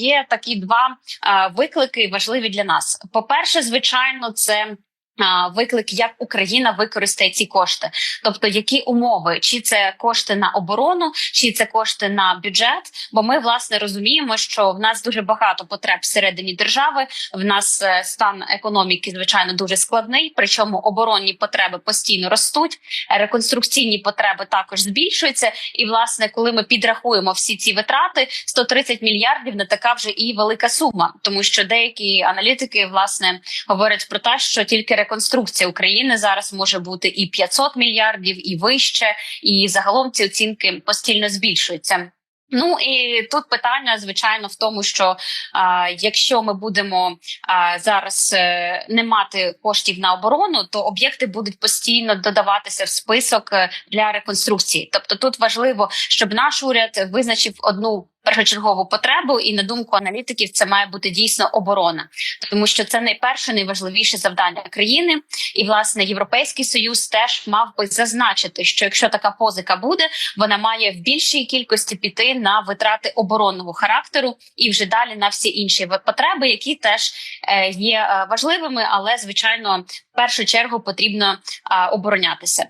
є такі два виклики важливі для нас. По перше, звичайно, це. Виклик, як Україна використає ці кошти, тобто які умови, чи це кошти на оборону, чи це кошти на бюджет. Бо ми власне розуміємо, що в нас дуже багато потреб всередині держави. В нас е, стан економіки звичайно дуже складний. Причому оборонні потреби постійно ростуть, реконструкційні потреби також збільшуються. І власне, коли ми підрахуємо всі ці витрати, 130 мільярдів не така вже і велика сума, тому що деякі аналітики власне говорять про те, що тільки реконструкція України зараз може бути і 500 мільярдів, і вище, і загалом ці оцінки постійно збільшуються. Ну і тут питання, звичайно, в тому, що а, якщо ми будемо а, зараз е, не мати коштів на оборону, то об'єкти будуть постійно додаватися в список е, для реконструкції. Тобто, тут важливо, щоб наш уряд визначив одну першочергову потребу, і на думку аналітиків, це має бути дійсно оборона, тому що це найперше, найважливіше завдання країни. І власне європейський союз теж мав би зазначити, що якщо така позика буде, вона має в більшій кількості піти на витрати оборонного характеру і вже далі на всі інші потреби, які теж е, є е, важливими, але звичайно в першу чергу потрібно е, оборонятися.